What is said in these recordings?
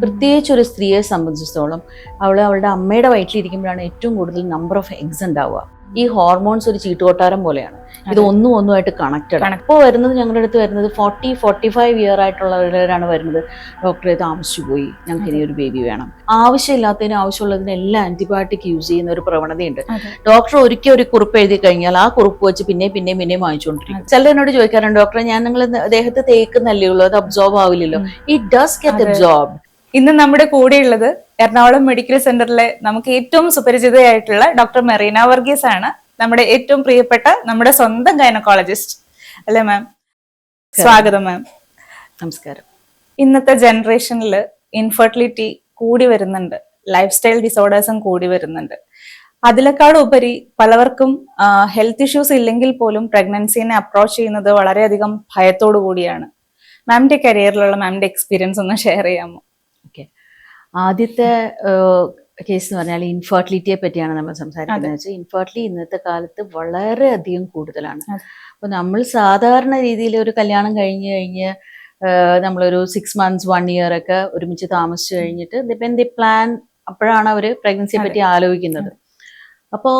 പ്രത്യേകിച്ച് ഒരു സ്ത്രീയെ സംബന്ധിച്ചിടത്തോളം അവൾ അവളുടെ അമ്മയുടെ വയറ്റിലിരിക്കുമ്പോഴാണ് ഏറ്റവും കൂടുതൽ നമ്പർ ഓഫ് എഗ്സ് ഉണ്ടാവുക. ഈ ഹോർമോൺസ് ഒരു ചീട്ടുകൊട്ടാരം പോലെയാണ്. ഇത്. ഒന്നും ഒന്നുമായിട്ട് കണക്റ്റഡ് ആണ്. ഇപ്പോൾ വരുന്നത് ഞങ്ങളുടെ അടുത്ത് വരുന്നത് ഫോർട്ടി ഫോർട്ടി ഫൈവ് ഇയർ ആയിട്ടുള്ളവരാണ് വരുന്നത്. ഡോക്ടറെ താമസിച്ചു പോയി. ഞങ്ങൾക്ക് ഇനി ഒരു ബേബി വേണം. ആവശ്യമില്ലാത്തതിന് ആവശ്യമുള്ളതിന് എല്ലാം ആന്റിബയോട്ടിക് യൂസ് ചെയ്യുന്ന ഒരു പ്രവണതയുണ്ട്. ഡോക്ടർ ഒരിക്കൽ ഒരു കുറിപ്പ് എഴുതി കഴിഞ്ഞാൽ ആ കുറിപ്പ് വെച്ച് പിന്നെ പിന്നെ പിന്നെ വാങ്ങിച്ചുകൊണ്ടിരിക്കും. ചിലർ എന്നോട് ചോദിക്കാറുണ്ട് ഡോക്ടറെ ഞാൻ നിങ്ങൾ ദേഹത്ത് തേക്കുന്നല്ലേ ഉള്ളൂ? അത് അബ്സോർബ് ആവില്ലല്ലോ. ഇറ്റ് ഡസ് ഗെറ്റ് അബ്സോർബ് ഇന്ന് നമ്മുടെ കൂടെയുള്ളത് എറണാകുളം മെഡിക്കൽ സെന്ററിലെ നമുക്ക് ഏറ്റവും സുപരിചിതയായിട്ടുള്ള ഡോക്ടർ മെറീന വർഗീസ് ആണ്. നമ്മുടെ ഏറ്റവും പ്രിയപ്പെട്ട നമ്മുടെ സ്വന്തം ഗൈനക്കോളജിസ്റ്റ്. അല്ലേ മാം? സ്വാഗതം മാം. നമസ്കാരം. ഇന്നത്തെ ജനറേഷനിൽ ഇൻഫെർട്ടിലിറ്റി കൂടി വരുന്നുണ്ട്. ലൈഫ് സ്റ്റൈൽ ഡിസോർഡേഴ്സും കൂടി വരുന്നുണ്ട്. അതിനേക്കാളും ഉപരി പലവർക്കും ഹെൽത്ത് ഇഷ്യൂസ് ഇല്ലെങ്കിൽ പോലും പ്രഗ്നൻസിനെ അപ്രോച്ച് ചെയ്യുന്നത് വളരെയധികം ഭയത്തോടു കൂടിയാണ്. മാമിന്റെ കരിയറിലുള്ള മാമിന്റെ എക്സ്പീരിയൻസ് ഒന്ന് ഷെയർ ചെയ്യാമോ? ആദ്യത്തെ കേസ് എന്ന് പറഞ്ഞാൽ ഇൻഫെർട്ടിലിറ്റിയെ പറ്റിയാണ് നമ്മൾ സംസാരിക്കുന്നത്. വെച്ചാൽ ഇൻഫെർട്ടിലിറ്റി ഇന്നത്തെ കാലത്ത് വളരെ അധികം കൂടുതലാണ്. അപ്പോൾ അപ്പൊ നമ്മൾ സാധാരണ രീതിയിൽ ഒരു കല്യാണം കഴിഞ്ഞ് കഴിഞ്ഞ് നമ്മളൊരു സിക്സ് മന്ത്സ് വൺ ഇയർ ഒക്കെ ഒരുമിച്ച് താമസിച്ചു കഴിഞ്ഞിട്ട് ഇപ്പം ദി പ്ലാൻ അപ്പോഴാണ് അവർ പ്രഗ്നൻസിയെ പറ്റി ആലോചിക്കുന്നത്. അപ്പോൾ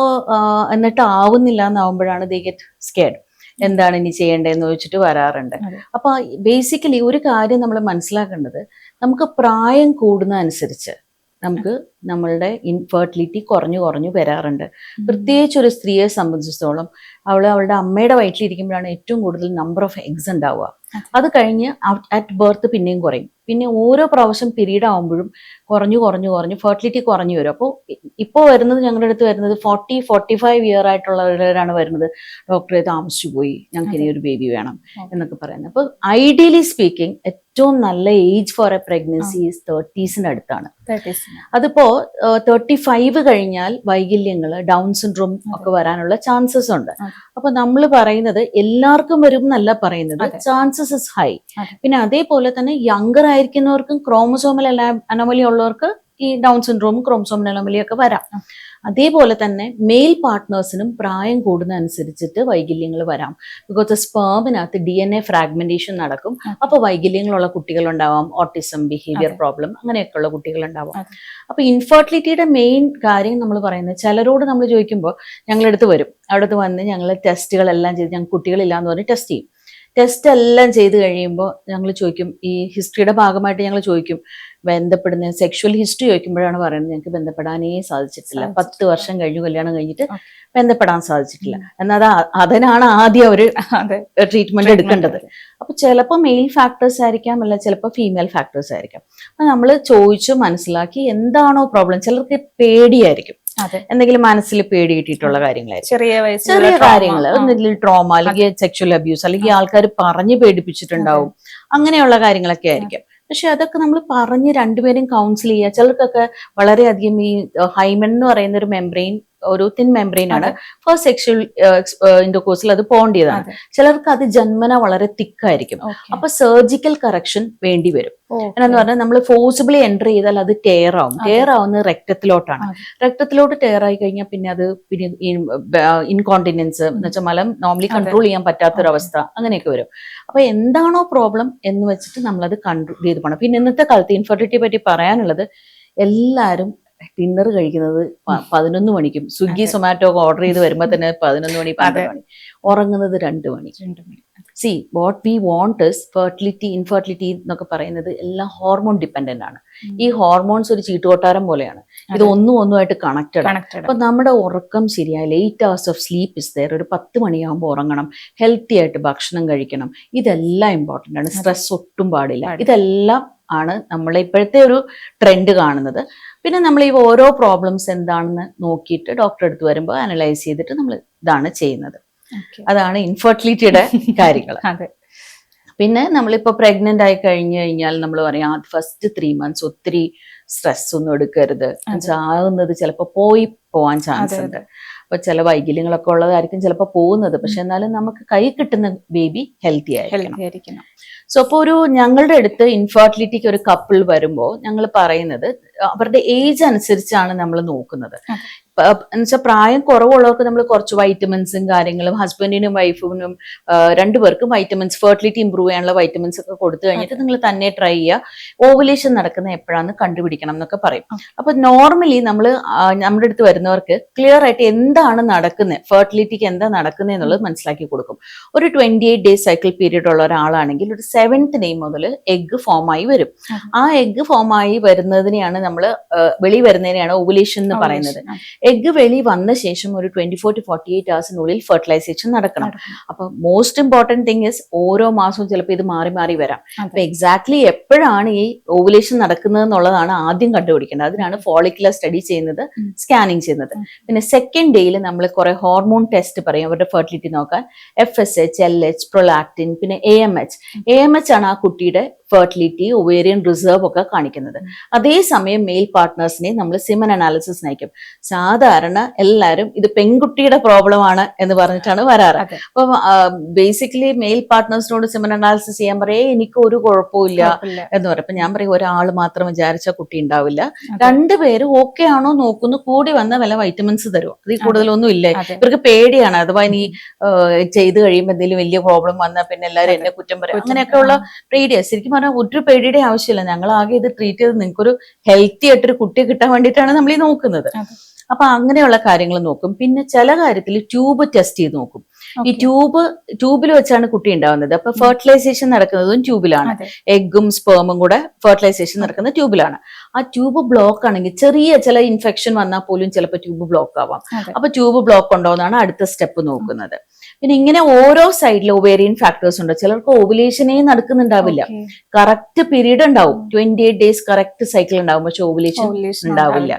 എന്നിട്ട് ആവുന്നില്ല എന്നാവുമ്പോഴാണ് ദേ ഗെറ്റ് സ്കേഡ് എന്താണ് ഇനി ചെയ്യേണ്ടതെന്ന് ചോദിച്ചിട്ട് വരാറുണ്ട്. അതെ. അപ്പൊ ബേസിക്കലി ഒരു കാര്യം നമ്മൾ മനസ്സിലാക്കേണ്ടത് നമുക്ക് പ്രായം കൂടുന്ന അനുസരിച്ച് നമുക്ക് നമ്മളുടെ ഇൻഫെർട്ടിലിറ്റി കുറഞ്ഞു കുറഞ്ഞു വരാറുണ്ട്. പ്രത്യേകിച്ച് ഒരു സ്ത്രീയെ സംബന്ധിച്ചിടത്തോളം അവൾ അവളുടെ അമ്മയുടെ വയറ്റിലിരിക്കുമ്പോഴാണ് ഏറ്റവും കൂടുതൽ നമ്പർ ഓഫ് എഗ്സ് ഉണ്ടാവുക. അത്. കഴിഞ്ഞ് അറ്റ് ബർത്ത് പിന്നെയും കുറയും. പിന്നെ ഓരോ പ്രാവശ്യം പീരീഡ് ആകുമ്പോഴും കുറഞ്ഞു കുറഞ്ഞു കുറഞ്ഞു ഫെർട്ടിലിറ്റി കുറഞ്ഞു വരും. അപ്പോൾ ഇപ്പോൾ വരുന്നത് ഞങ്ങളുടെ അടുത്ത് വരുന്നത് ഫോർട്ടി ഫോർട്ടി ഫൈവ് ഇയർ ആയിട്ടുള്ളവരാണ് വരുന്നത്. ഡോക്ടറെ താമസിച്ചു പോയി. ഞങ്ങൾക്ക് ഇനി ഒരു ബേബി വേണം എന്നൊക്കെ പറയുന്നത്. അപ്പോൾ ഐഡിയലി സ്പീക്കിംഗ് ഏറ്റവും നല്ല ഏജ് ഫോർ എ പ്രഗ്നൻസി തേർട്ടീസിന് അടുത്താണ്. അതിപ്പോ തേർട്ടി ഫൈവ് കഴിഞ്ഞാൽ വൈകല്യങ്ങൾ ഡൗൺ സിൻഡ്രോം ഒക്കെ വരാനുള്ള ചാൻസസ് ഉണ്ട്. അപ്പൊ നമ്മൾ പറയുന്നത് എല്ലാവർക്കും വരും എന്നല്ല പറയുന്നത്. ചാൻസസ് ഇസ് ഹൈ പിന്നെ അതേപോലെ തന്നെ യങ്കർ ആയിരിക്കുന്നവർക്കും ക്രോമസോമൽ അനോമലി ഉള്ളവർക്ക് ഈ ഡൗൺ സിൻഡ്രോമും ക്രോംസോം ഒക്കെ വരാം. അതേപോലെ തന്നെ മെയിൽ പാർട്ട്നേഴ്സിനും പ്രായം കൂടുന്ന അനുസരിച്ചിട്ട് വൈകല്യങ്ങൾ വരാം. ബിക്കോസ് സ്പേമിനകത്ത് ഡി എൻ എ ഫ്രാഗ്മെന്റേഷൻ നടക്കും. അപ്പോൾ അപ്പൊ വൈകല്യങ്ങളുള്ള കുട്ടികൾ ഉണ്ടാവാം ഓട്ടിസം ബിഹേവിയർ പ്രോബ്ലം പ്രോബ്ലം അങ്ങനെയൊക്കെയുള്ള കുട്ടികൾ ഉണ്ടാവാം അതെ. അപ്പൊ ഇൻഫെർട്ടിലിറ്റിയുടെ മെയിൻ കാര്യം നമ്മൾ പറയുന്നത് ചിലരോട് നമ്മൾ ചോദിക്കുമ്പോൾ ഞങ്ങളെടുത്ത് വരും. അവിടുത്തെ വന്ന് ഞങ്ങൾ ടെസ്റ്റുകളെല്ലാം ചെയ്ത് ഞങ്ങൾ കുട്ടികളില്ലാന്ന് പറഞ്ഞ് ടെസ്റ്റ് ചെയ്യും. ടെസ്റ്റ് എല്ലാം ചെയ്ത് കഴിയുമ്പോൾ ഞങ്ങൾ ചോദിക്കും ഈ ഹിസ്റ്ററിയുടെ ഭാഗമായിട്ട് ഞങ്ങൾ ചോദിക്കും ബന്ധപ്പെടുന്ന സെക്ഷുവൽ ഹിസ്റ്ററി ചോദിക്കുമ്പോഴാണ് പറയുന്നത് ഞങ്ങൾക്ക് ബന്ധപ്പെടാനേ സാധിച്ചിട്ടില്ല. പത്ത് വർഷം കഴിഞ്ഞു കല്യാണം കഴിഞ്ഞിട്ട്. ബന്ധപ്പെടാൻ സാധിച്ചിട്ടില്ല. എന്നാൽ അത് അതിനാണ് ആദ്യം അവർ ട്രീറ്റ്മെന്റ് എടുക്കേണ്ടത്. അപ്പൊ ചിലപ്പോൾ മെയിൽ ഫാക്ടേഴ്സ് ആയിരിക്കാം അല്ല ചിലപ്പോൾ ഫീമെയിൽ ഫാക്ടേഴ്സ് ആയിരിക്കാം. അപ്പൊ നമ്മൾ ചോദിച്ചു മനസ്സിലാക്കി എന്താണോ പ്രോബ്ലം ചിലർക്ക് പേടിയായിരിക്കും. എന്തെങ്കിലും മനസ്സിൽ പേടി കിട്ടിയിട്ടുള്ള കാര്യങ്ങളായിരിക്കും. ചെറിയ ചെറിയ കാര്യങ്ങൾ എന്തെങ്കിലും ട്രോമ അല്ലെങ്കിൽ സെക്ഷൽ അബ്യൂസ് അല്ലെങ്കിൽ ആൾക്കാർ പറഞ്ഞ് പേടിപ്പിച്ചിട്ടുണ്ടാവും. അങ്ങനെയുള്ള കാര്യങ്ങളൊക്കെ ആയിരിക്കും. പക്ഷെ അതൊക്കെ നമ്മൾ പറഞ്ഞ് രണ്ടുപേരും കൗൺസിൽ ചെയ്യുക. ചിലർക്കൊക്കെ വളരെയധികം ഈ ഹൈമൻ എന്ന് പറയുന്ന ഒരു മെംബ്രെയിൻ ഒരു തിൻ മെംബ്രെയിൻ ആണ്. ഫസ്റ്റ് സെക്ഷൽ ഇൻഡോകോഴ്സിൽ അത് പോണ്ടിയതാണ്. ചിലർക്ക് അത് ജന്മന വളരെ തിക്കായിരിക്കും. അപ്പൊ സർജിക്കൽ കറക്ഷൻ വേണ്ടി വരും. എന്ന് പറഞ്ഞാൽ നമ്മൾ ഫോഴ്സിബിളി എന്റർ ചെയ്താൽ അത് ടെയർ ആവും. ടെയർ ആവുന്നത് രക്തത്തിലോട്ടാണ്. രക്തത്തിലോട്ട് ടെയർ ആയി കഴിഞ്ഞാൽ പിന്നെ അത് പിന്നെ ഇൻകോണ്ടിനൻസ് എന്ന് വെച്ചാൽ മലം നോർമലി കൺട്രോൾ ചെയ്യാൻ പറ്റാത്തൊരവസ്ഥ അങ്ങനെയൊക്കെ വരും. അപ്പൊ എന്താണോ പ്രോബ്ലം എന്ന് വെച്ചിട്ട് നമ്മളത് കൺട്രോൾ ചെയ്ത് പോകണം പിന്നെ ഇന്നത്തെ കാലത്ത് ഇൻഫെർട്ടിലിറ്റിയെ പറ്റി പറയാനുള്ളത് എല്ലാവരും ഡിന്നർ കഴിക്കുന്നത് പതിനൊന്ന് മണിക്കും. സ്വിഗ്ഗി സൊമാറ്റോ ഒക്കെ ഓർഡർ ചെയ്ത് വരുമ്പോൾ തന്നെ പതിനൊന്ന് മണി. പന്ത്രണ്ട് മണി. ഉറങ്ങുന്നത് രണ്ട് മണി. See what we want is fertility infertility എന്നൊക്കെ പറയുന്നത് എല്ലാം ഹോർമോൺ ഡിപ്പെൻഡന്റ് ആണ്. ഈ ഹോർമോൺസ് ഒരു ചീട്ടുകൊട്ടാരം പോലെയാണ്. ഇത്. ഒന്നും ഒന്നുമായിട്ട് കണക്റ്റഡ് അപ്പൊ നമ്മുടെ ഉറക്കം ശരിയായ eight hours of sleep is there ഒരു പത്ത് മണിയാകുമ്പോൾ ഉറങ്ങണം. ഹെൽത്തി ആയിട്ട് ഭക്ഷണം കഴിക്കണം. ഇതെല്ലാം ഇമ്പോർട്ടന്റ് ആണ്. സ്ട്രെസ് ഒട്ടും പാടില്ല. ഇതെല്ലാം ആണ് നമ്മൾ ഇപ്പോഴത്തെ ഒരു ട്രെൻഡ് കാണുന്നത്. പിന്നെ നമ്മൾ ഈ ഓരോ പ്രോബ്ലംസ് എന്താണെന്ന് നോക്കിയിട്ട് ഡോക്ടറെ അടുത്ത് വരുമ്പോൾ അനലൈസ് ചെയ്തിട്ട് നമ്മൾ ഇതാണ് ചെയ്യുന്നത്. അതാണ് ഇൻഫെർട്ടിലിറ്റിയുടെ കാര്യങ്ങൾ. അതെ. പിന്നെ നമ്മളിപ്പോൾ പ്രഗ്നന്റ് ആയി കഴിഞ്ഞു കഴിഞ്ഞാൽ നമ്മൾ പറയാം ഫസ്റ്റ് ത്രീ മന്ത്സ് ഒത്തിരി സ്ട്രെസ് ഒന്നും എടുക്കരുത്. ആകുന്നത് ചിലപ്പോൾ പോയി പോവാൻ ചാൻസ് ഉണ്ട്. അപ്പൊ ചില വൈകല്യങ്ങളൊക്കെ ഉള്ളതായിരിക്കും ചിലപ്പോൾ പോകുന്നത്. പക്ഷെ എന്നാലും നമുക്ക് കൈ കിട്ടുന്ന ബേബി ഹെൽത്തി ആയിരിക്കണം. സോ അപ്പോൾ ഒരു ഞങ്ങളുടെ അടുത്ത് ഇൻഫെർട്ടിലിറ്റിക്ക് ഒരു കപ്പിൾ വരുമ്പോൾ ഞങ്ങൾ പറയുന്നത് അവരുടെ ഏജ് അനുസരിച്ചാണ് നമ്മൾ നോക്കുന്നത്. എന്നുവെച്ചാൽ പ്രായം കുറവുള്ളവർക്ക് നമ്മൾ കുറച്ച് വൈറ്റമിൻസും കാര്യങ്ങളും ഹസ്ബൻഡിനും വൈഫിനും രണ്ടുപേർക്കും വൈറ്റമിൻസ് ഫെർട്ടിലിറ്റി ഇമ്പ്രൂവ് ചെയ്യാനുള്ള വൈറ്റമിൻസ് ഒക്കെ കൊടുത്തു കഴിഞ്ഞിട്ട് നിങ്ങൾ തന്നെ ട്രൈ ചെയ്യുക ഓവുലേഷൻ നടക്കുന്ന എപ്പോഴാന്ന് കണ്ടുപിടിക്കണം എന്നൊക്കെ പറയും. അപ്പൊ നോർമലി നമ്മൾ നമ്മുടെ അടുത്ത് വരുന്നവർക്ക് ക്ലിയർ ആയിട്ട് എന്താണ് നടക്കുന്നത് ഫെർട്ടിലിറ്റിക്ക് എന്താ നടക്കുന്നത് എന്നുള്ളത് മനസ്സിലാക്കി കൊടുക്കും. ഒരു twenty eight days cycle period ഉള്ള ഒരാളാണെങ്കിൽ ഒരു സെവൻത്ത് ഡേ മുതൽ എഗ്ഗ് ഫോം ആയി വരും. ആ. എഗ്ഗ് ഫോം ആയി വരുന്നതിനെയാണ് നമ്മൾ വെളി വരുന്നതിനെയാണ് ഓവുലേഷൻ എന്ന് പറയുന്നത്. എഗ്ഗ് വെളി വന്ന ശേഷം ഒരു twenty four to forty eight ഹവേഴ്സിനുള്ളിൽ fertilisation നടക്കണം. അപ്പൊ മോസ്റ്റ് ഇമ്പോർട്ടന്റ് തിങ് ഇസ് ഓരോ മാസവും ചിലപ്പോൾ ഇത് മാറി മാറി വരാം. അപ്പൊ എക്സാക്ട്ലി എപ്പോഴാണ് ഈ ഓവുലേഷൻ നടക്കുന്നത് എന്നുള്ളതാണ് ആദ്യം കണ്ടുപിടിക്കേണ്ടത്. അതിനാണ് ഫോളിക്കുലർ സ്റ്റഡി ചെയ്യുന്നത്. സ്കാനിങ് ചെയ്യുന്നത്. പിന്നെ സെക്കൻഡ് ഡേയിൽ നമ്മൾ കുറെ ഹോർമോൺ ടെസ്റ്റ് പറയും. അവരുടെ ഫെർട്ടിലിറ്റി നോക്കാൻ. F S H L H prolactin പിന്നെ A M H A M H ആണ് ആ കുട്ടിയുടെ ഫെർട്ടിലിറ്റി ഒവേറിയൻ റിസർവ് ഒക്കെ കാണിക്കുന്നത്. അതേസമയം മെയിൽ പാർട്ട്നേഴ്സിനെ നമ്മൾ സിമൻ അനാലിസിസ് നയിക്കും. സാധാരണ എല്ലാവരും ഇത് പെൺകുട്ടിയുടെ പ്രോബ്ലം ആണ് എന്ന് പറഞ്ഞിട്ടാണ് വരാറ്. അപ്പൊ ബേസിക്കലി മെയിൽ പാർട്ട്നേഴ്സിനോട് സിമൻ അനാലിസിസ് ചെയ്യാൻ പറയേ എനിക്ക് ഒരു കുഴപ്പമില്ല എന്ന് പറയും. അപ്പൊ ഞാൻ പറയും ഒരാൾ മാത്രം വിചാരിച്ച കുട്ടി ഉണ്ടാവില്ല. രണ്ടുപേരും ഓക്കെ ആണോ നോക്കുന്നു കൂടി വന്ന വല്ല വൈറ്റമിൻസ് തരും അതിൽ കൂടുതലൊന്നും ഇല്ലേ? ഇവർക്ക് പേടിയാണ്. അഥവാ ഇനി ചെയ്ത് കഴിയുമ്പോൾ എന്തെങ്കിലും വലിയ പ്രോബ്ലം വന്നാൽ പിന്നെ എല്ലാവരും എന്നെ കുറ്റം പറയും. അങ്ങനെയൊക്കെ അങ്ങനെയൊക്കെയുള്ള പേടിയാണ് ശരിക്കും പറഞ്ഞാൽ ഒരു പേടിയുടെ ആവശ്യമില്ല. ഞങ്ങൾ ആകെ ഇത് ട്രീറ്റ് ചെയ്ത് നിങ്ങൾക്കൊരു ഹെൽത്തി ആയിട്ടൊരു കുട്ടിയെ കിട്ടാൻ വേണ്ടിയിട്ടാണ് നമ്മൾ ഈ നോക്കുന്നത്. അപ്പൊ അങ്ങനെയുള്ള കാര്യങ്ങൾ നോക്കും. പിന്നെ ചില കാര്യത്തിൽ ട്യൂബ് ടെസ്റ്റ് ചെയ്ത് നോക്കും. ഈ ട്യൂബ് ട്യൂബിൽ വെച്ചാണ് കുട്ടി ഉണ്ടാവുന്നത്. അപ്പൊ ഫെർട്ടിലൈസേഷൻ നടക്കുന്നതും ട്യൂബിലാണ് എഗ്ഗും സ്പേമും കൂടെ ഫെർട്ടിലൈസേഷൻ നടക്കുന്നത് ട്യൂബിലാണ് ആ ട്യൂബ് ബ്ലോക്ക് ആണെങ്കിൽ ചെറിയ ചില ഇൻഫെക്ഷൻ വന്നാൽ പോലും ചിലപ്പോൾ ട്യൂബ് ബ്ലോക്ക് ആവാം. അപ്പൊ ട്യൂബ് ബ്ലോക്ക് ഉണ്ടോ എന്നാണ് അടുത്ത സ്റ്റെപ്പ് നോക്കുന്നത്. പിന്നെ ഇങ്ങനെ ഓരോ സൈഡിൽ ഒവേറിയൻ ഫാക്ടേഴ്സ് ഉണ്ട്. ചിലർക്ക് ഓവുലേഷനേ നടക്കുന്നുണ്ടാവില്ല. കറക്റ്റ് പീരീഡ് ഉണ്ടാവും. Twenty eight days correct cycle ഉണ്ടാവും. പക്ഷെ ഓവുലേഷൻ ഉണ്ടാവില്ല.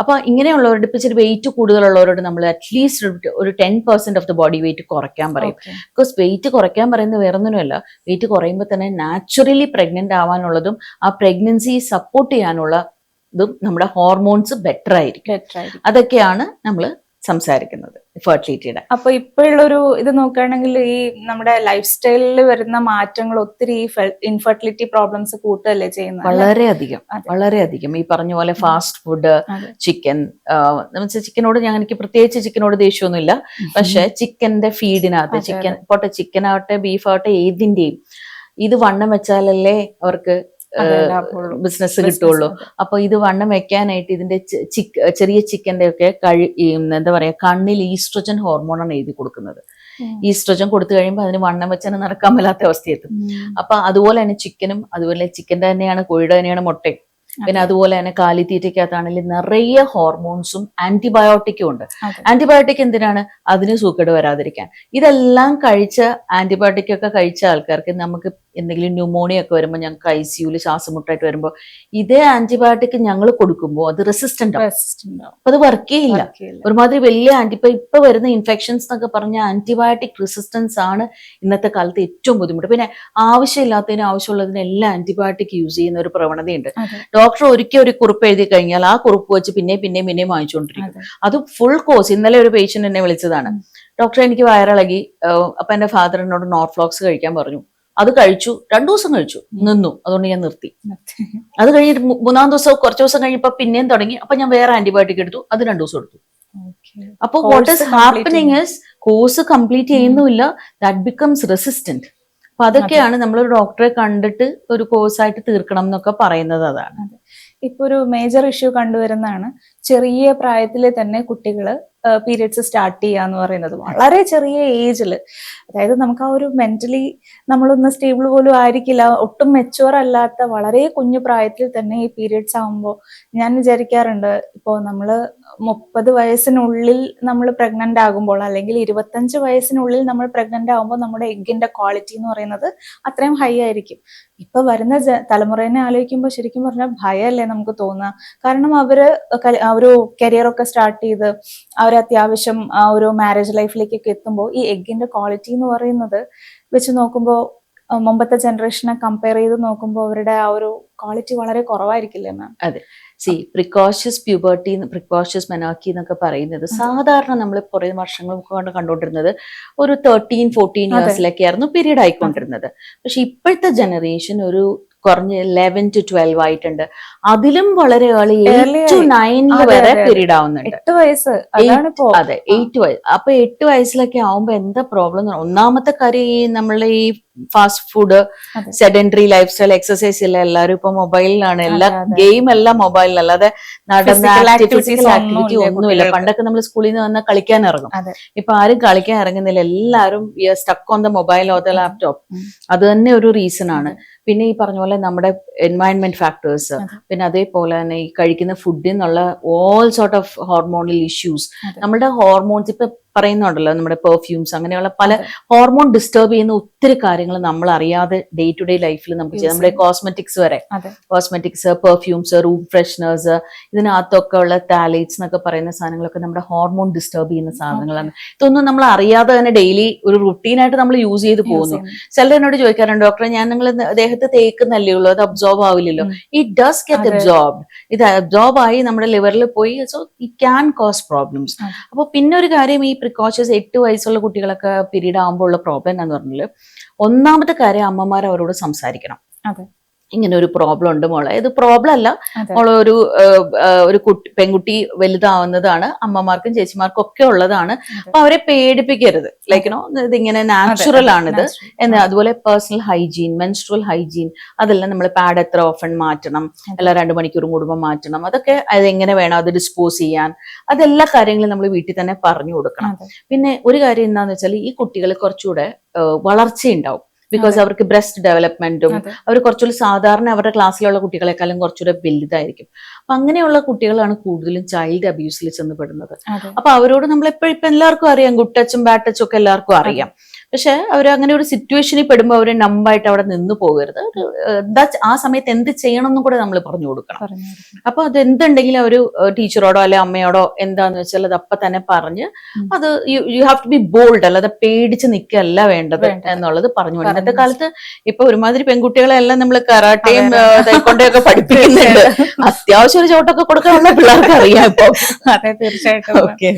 അപ്പൊ ഇങ്ങനെയുള്ളവരുടെ ഇപ്പൊ ഇച്ചിരി വെയിറ്റ് കൂടുതലുള്ളവരോട് നമ്മൾ അറ്റ്ലീസ്റ്റ് ഒരു ten percent of the body weight കുറയ്ക്കാൻ പറയും. ബിക്കോസ് വെയിറ്റ് കുറയ്ക്കാൻ പറയുന്നത് വേറൊന്നിനുമല്ല വെയിറ്റ് കുറയുമ്പോൾ തന്നെ നാച്ചുറലി പ്രഗ്നന്റ് ആവാനുള്ളതും ആ പ്രഗ്നൻസി സപ്പോർട്ട് ചെയ്യാനുള്ള ഇതും നമ്മുടെ ഹോർമോൺസ് ബെറ്റർ ആയിരിക്കും. അതൊക്കെയാണ് നമ്മൾ സംസാരിക്കുന്നത് ഫെർട്ടിലിറ്റിയുടെ അപ്പൊ ഇപ്പോഴുള്ളൊരു ഇത് നോക്കുകയാണെങ്കിൽ ഈ നമ്മുടെ ലൈഫ് സ്റ്റൈലിൽ വരുന്ന മാറ്റങ്ങൾ ഒത്തിരി ഇൻഫെർട്ടിലിറ്റി പ്രോബ്ലംസ് കൂട്ടുകയല്ലേ ചെയ്യുന്നത്? വളരെയധികം. വളരെയധികം ഈ പറഞ്ഞ പോലെ ഫാസ്റ്റ് ഫുഡ്. ചിക്കൻ ചിക്കനോട് ഞാൻ എനിക്ക് പ്രത്യേകിച്ച് ചിക്കനോട് ദേഷ്യമൊന്നുമില്ല പക്ഷെ ചിക്കന്റെ ഫീഡിനകത്ത് ചിക്കൻ പോട്ടെ ചിക്കൻ ആവട്ടെ ബീഫ് ആവട്ടെ ഏതിന്റെയും ഇത് വണ്ണം വെച്ചാലല്ലേ അവർക്ക്. ബിസിനസ് കിട്ടുള്ളൂ. അതെ. അപ്പൊ ഇത് വണ്ണം വെക്കാനായിട്ട് ഇതിന്റെ ചെറിയ ചിക്കന്റെ ഒക്കെ കഴി എന്താ പറയാ കണ്ണിൽ ഈസ്ട്രജൻ ഹോർമോണാണ് എഴുതി കൊടുക്കുന്നത്. ഈസ്ട്രജൻ കൊടുത്തു കഴിയുമ്പോൾ അതിന് വണ്ണം വെച്ചാൽ നടക്കാൻ മേലാത്ത അവസ്ഥയെത്തും. അപ്പൊ അതുപോലെ തന്നെ ചിക്കനും അതുപോലെ ചിക്കൻ തന്നെയാണ് കോഴിയുടെ തന്നെയാണ് മുട്ടയും. പിന്നെ അതുപോലെ തന്നെ കാലിത്തീറ്റയ്ക്കകത്താണെങ്കിൽ നിറയെ ഹോർമോൺസും ആന്റിബയോട്ടിക്കും ഉണ്ട്. ആന്റിബയോട്ടിക് എന്തിനാണ്? അതിന് സൂക്കേട് വരാതിരിക്കാൻ. ഇതെല്ലാം കഴിച്ച ആന്റിബയോട്ടിക് ഒക്കെ കഴിച്ച ആൾക്കാർക്ക് നമുക്ക് എന്തെങ്കിലും ന്യൂമോണിയ ഒക്കെ വരുമ്പോൾ ഞങ്ങൾക്ക് ഐ സിയുൽ ശ്വാസമുട്ടായിട്ട് വരുമ്പോൾ ഇതേ ആന്റിബയോട്ടിക് ഞങ്ങൾ കൊടുക്കുമ്പോൾ അത് റെസിസ്റ്റന്റ് അപ്പൊ അത് വർക്ക് ചെയ്യില്ല. ഒരുമാതിരി വലിയ ആന്റി ഇപ്പൊ വരുന്ന ഇൻഫെക്ഷൻസ് എന്നൊക്കെ പറഞ്ഞ ആന്റിബയോട്ടിക് റെസിസ്റ്റൻസ് ആണ് ഇന്നത്തെ കാലത്ത് ഏറ്റവും ബുദ്ധിമുട്ട്. പിന്നെ ആവശ്യമില്ലാത്തതിന് ആവശ്യമുള്ളതിന് എല്ലാം ആന്റിബയോട്ടിക് യൂസ് ചെയ്യുന്ന ഒരു പ്രവണതയുണ്ട്. ഡോക്ടർ ഒരിക്കൽ ഒരു കുറിപ്പ് എഴുതി കഴിഞ്ഞാൽ ആ കുറിപ്പ് വെച്ച് പിന്നെയും പിന്നെയും പിന്നെയും വാങ്ങിച്ചുകൊണ്ടിരിക്കും അത്. ഫുൾ കോഴ്സ് ഇന്നലെ ഒരു പേഷ്യന്റ് എന്നെ വിളിച്ചതാണ്. ഡോക്ടറെ ഡോക്ടർ എനിക്ക് വയറിളകി. അപ്പൊ എന്റെ ഫാദർ എന്നോട് നോർഫ്ലോക്സ് കഴിക്കാൻ പറഞ്ഞു. അത് കഴിച്ചു രണ്ടു ദിവസം കഴിച്ചു നിന്നു. അതുകൊണ്ട് ഞാൻ നിർത്തി. അത് കഴിഞ്ഞിട്ട് മൂന്നാം ദിവസം കുറച്ച് ദിവസം കഴിഞ്ഞപ്പോ പിന്നെയും തുടങ്ങി. അപ്പൊ ഞാൻ വേറെ ആന്റിബയോട്ടിക് എടുത്തു. അത് രണ്ടു ദിവസം എടുത്തു. അപ്പൊ what is happening is course complete ചെയ്യുന്നില്ല ദാറ്റ് ബിക്കംസ് റെസിസ്റ്റന്റ് അപ്പൊ അതൊക്കെയാണ് നമ്മൾ ഒരു ഡോക്ടറെ കണ്ടിട്ട് ഒരു കോഴ്സ് ആയിട്ട് തീർക്കണം എന്നൊക്കെ പറയുന്നത് അതാണ്. ഇപ്പൊ ഒരു മേജർ ഇഷ്യൂ കണ്ടുവരുന്നതാണ് ചെറിയ പ്രായത്തിൽ തന്നെ കുട്ടികൾ പീരിയഡ്സ് സ്റ്റാർട്ട് ചെയ്യുക എന്ന് പറയുന്നത്. വളരെ ചെറിയ ഏജിൽ അതായത് നമുക്ക് ആ ഒരു മെന്റലി നമ്മളൊന്ന് സ്റ്റേബിൾ പോലും ആയിരിക്കില്ല. ഒട്ടും മെച്ചുവർ അല്ലാത്ത വളരെ കുഞ്ഞു പ്രായത്തിൽ തന്നെ ഈ പീരിയഡ്സ് ആകുമ്പോൾ ഞാൻ വിചാരിക്കാറുണ്ട് ഇപ്പോൾ നമ്മൾ മുപ്പത് വയസ്സിനുള്ളിൽ നമ്മൾ പ്രഗ്നന്റ് ആകുമ്പോൾ അല്ലെങ്കിൽ ഇരുപത്തഞ്ച് വയസ്സിനുള്ളിൽ നമ്മൾ പ്രഗ്നന്റ് ആകുമ്പോൾ നമ്മുടെ എഗ്ഗിന്റെ ക്വാളിറ്റി എന്ന് പറയുന്നത് അത്രയും ഹൈ ആയിരിക്കും. ഇപ്പൊ വരുന്ന തലമുറേനെ ആലോചിക്കുമ്പോൾ ശരിക്കും പറഞ്ഞാൽ ഭയമല്ലേ നമുക്ക് തോന്നുക കാരണം അവർ ഒരു കരിയർ ഒക്കെ സ്റ്റാർട്ട് ചെയ്ത് അവർ അത്യാവശ്യം ഒരു മാരേജ് ലൈഫിലേക്കൊക്കെ എത്തുമ്പോൾ ഈ എഗ്ഗിന്റെ ക്വാളിറ്റി എന്ന് പറയുന്നത് വെച്ച് നോക്കുമ്പോൾ മുമ്പത്തെ ജനറേഷനെ കമ്പയർ ചെയ്ത് നോക്കുമ്പോൾ അവരുടെ ആ ഒരു ക്വാളിറ്റി വളരെ കുറവായിരിക്കില്ലേ ma'am see precocious puberty precocious മെനാക്കി എന്നൊക്കെ പറയുന്നത് സാധാരണ നമ്മൾ കുറെ വർഷങ്ങൾ കൊണ്ട് കണ്ടുകൊണ്ടിരുന്നത് ഒരു തേർട്ടീൻ ഫോർട്ടീൻ അതെ. ഇയേഴ്സിലൊക്കെ ആയിരുന്നു പീരീഡ് ആയിക്കൊണ്ടിരുന്നത്. പക്ഷെ ഇപ്പോഴത്തെ ജനറേഷൻ ഒരു കുറഞ്ഞ് ലെവൻ ടു ട്വൽവ് ആയിട്ടുണ്ട്. അതിലും വളരെ ഏർലി എയ്റ്റ് ടു. നയനിൽ വരെ അതെ, അതെ. പീരീഡ് ആവുന്നുണ്ട്. എട്ട് വയസ്സ്. അതെ എയ്റ്റ് വയസ്സ് അപ്പൊ എട്ട് വയസ്സിലൊക്കെ ആവുമ്പോ എന്താ പ്രോബ്ലം ഒന്നാമത്തെ കാര്യം ഈ നമ്മളെ ഈ fast food sedentary lifestyle exercise ഇല്ല എല്ലാവരും ഇപ്പൊ മൊബൈലിലാണ് എല്ലാ. ഗെയിം എല്ലാം മൊബൈലിൽ അല്ലാതെ നടന്ന ആക്ടിവിറ്റീസ് ആക്ടിവിറ്റി ഒന്നുമില്ല. പണ്ടൊക്കെ നമ്മൾ സ്കൂളിൽ നിന്ന് വന്നാൽ കളിക്കാൻ ഇറങ്ങും. ഇപ്പൊ ആരും കളിക്കാൻ ഇറങ്ങുന്നില്ല. എല്ലാവരും stuck on the mobile or the laptop. അത് തന്നെ ഒരു റീസൺ ആണ്. പിന്നെ ഈ പറഞ്ഞ പോലെ നമ്മുടെ എൻവയൺമെന്റ് ഫാക്ടേഴ്സ് പിന്നെ അതേപോലെ തന്നെ ഈ കഴിക്കുന്ന ഫുഡിൽ നിന്നുള്ള all sort of hormonal issues നമ്മുടെ ഹോർമോൺസ് ഇപ്പൊ പറയുന്നുണ്ടല്ലോ നമ്മുടെ പെർഫ്യൂംസ് അങ്ങനെയുള്ള പല ഹോർമോൺ ഡിസ്റ്റർബ് ചെയ്യുന്ന ഒത്തിരി കാര്യങ്ങൾ നമ്മൾ അറിയാതെ ഡേ ടു ഡേ ലൈഫിൽ നമുക്ക് ചെയ്യാം. നമ്മുടെ കോസ്മെറ്റിക്സ് വരെ. കോസ്മെറ്റിക്സ് പെർഫ്യൂംസ് റൂം ഫ്രഷ്നേഴ്സ് ഇതിനകത്തൊക്കെ ഉള്ള താലേറ്റ്സ് എന്നൊക്കെ പറയുന്ന സാധനങ്ങളൊക്കെ നമ്മുടെ ഹോർമോൺ ഡിസ്റ്റർബ് ചെയ്യുന്ന സാധനങ്ങളാണ്. ഇതൊന്നും നമ്മൾ അറിയാതെ തന്നെ ഡെയിലി ഒരു റുട്ടീനായിട്ട് നമ്മൾ യൂസ് ചെയ്ത് പോകുന്നു. ചിലർ എന്നോട് ചോദിക്കാറുണ്ട് ഡോക്ടറെ ഞാൻ നിങ്ങൾ ദേഹത്ത് തേക്കുന്നല്ലേ ഉള്ളൂ അത് absorb ആവില്ലല്ലോ. It does get absorbed absorb ഇത് അബ്സോർബ് ആയി നമ്മുടെ ലിവറിൽ പോയി so it can cause problems അപ്പൊ അപ്പോൾ പിന്നെ ഒരു കാര്യം ഈ പ്രിക്കോഷൻസ് എട്ട് വയസ്സുള്ള കുട്ടികളൊക്കെ പീരീഡ് ആകുമ്പോൾ ഉള്ള പ്രോബ്ലം എന്താന്ന് പറഞ്ഞാൽ ഒന്നാമത്തെ കാര്യം അമ്മമാർ അവരോട് സംസാരിക്കണം. ഇങ്ങനെ ഒരു പ്രോബ്ലം ഉണ്ട് മോളെ. ഇത് പ്രോബ്ലം അല്ല. മോളെ ഒരു ഒരു കുട്ടി പെൺകുട്ടി വലുതാവുന്നതാണ് അമ്മമാർക്കും ചേച്ചിമാർക്കും ഒക്കെ ഉള്ളതാണ് അപ്പൊ അവരെ പേടിപ്പിക്കരുത്. ലൈക്ക് നോ ഇതിങ്ങനെ നാച്ചുറൽ ആണിത് ഇത്. എന്ന് അതുപോലെ പേഴ്സണൽ ഹൈജീൻ മെൻസ്ട്രൽ ഹൈജീൻ അതെല്ലാം നമ്മൾ പാഡ് എത്ര ഓഫൺ മാറ്റണം അല്ല രണ്ടു മണിക്കൂറും കൂടുമ്പോൾ മാറ്റണം. അതൊക്കെ അത് എങ്ങനെ വേണം അത് ഡിസ്പോസ് ചെയ്യാൻ? അതെല്ലാ കാര്യങ്ങളും നമ്മൾ വീട്ടിൽ തന്നെ പറഞ്ഞു കൊടുക്കണം. പിന്നെ ഒരു കാര്യം എന്താണെന്ന് വെച്ചാൽ ഈ കുട്ടികൾ കുറച്ചുകൂടെ വളർച്ചയുണ്ടാവും. ബിക്കോസ്. അവർക്ക് ബ്രസ്റ്റ് ഡെവലപ്മെന്റും. അവർ കുറച്ചുകൂടി സാധാരണ അവരുടെ ക്ലാസ്സിലുള്ള കുട്ടികളെക്കാളും കുറച്ചുകൂടെ വലുതായിരിക്കും അപ്പൊ അങ്ങനെയുള്ള കുട്ടികളാണ് കൂടുതലും ചൈൽഡ് അബ്യൂസിൽ ചെന്ന് പെടുന്നത്. അപ്പൊ അവരോട് നമ്മൾ എപ്പോഴും ഇപ്പൊ എല്ലാവർക്കും അറിയാം ഗുഡ് ടച്ചും ബാഡ് ടച്ചും ഒക്കെ എല്ലാവർക്കും അറിയാം പക്ഷെ അവർ അങ്ങനെ ഒരു സിറ്റുവേഷനിൽ പെടുമ്പോൾ അവർ നമ്പായിട്ട് അവിടെ നിന്ന് പോകരുത്. എന്താ ആ സമയത്ത് എന്ത് ചെയ്യണം എന്നും കൂടെ നമ്മൾ പറഞ്ഞു കൊടുക്കണം. അപ്പൊ അത് എന്തുണ്ടെങ്കിലും ഒരു ടീച്ചറോടോ അല്ലെ അമ്മയോടോ എന്താന്ന് വെച്ചാൽ അത് അപ്പൊ തന്നെ പറഞ്ഞ് അത് you have to be bold അല്ലാതെ പേടിച്ച് നിൽക്കല്ല വേണ്ടത്. എന്നുള്ളത് പറഞ്ഞു. ഇന്നത്തെ കാലത്ത് ഇപ്പൊ ഒരുമാതിരി പെൺകുട്ടികളെല്ലാം നമ്മൾ കരാട്ടയും തൈക്കൊണ്ടയൊക്കെ. പഠിപ്പിക്കുന്നുണ്ട്. അത്യാവശ്യം ഒരു ചോട്ടൊക്കെ കൊടുക്കാനുള്ള പിള്ളേർക്ക് അറിയാം ഇപ്പൊ. അതെ തീർച്ചയായിട്ടും. ഓക്കെ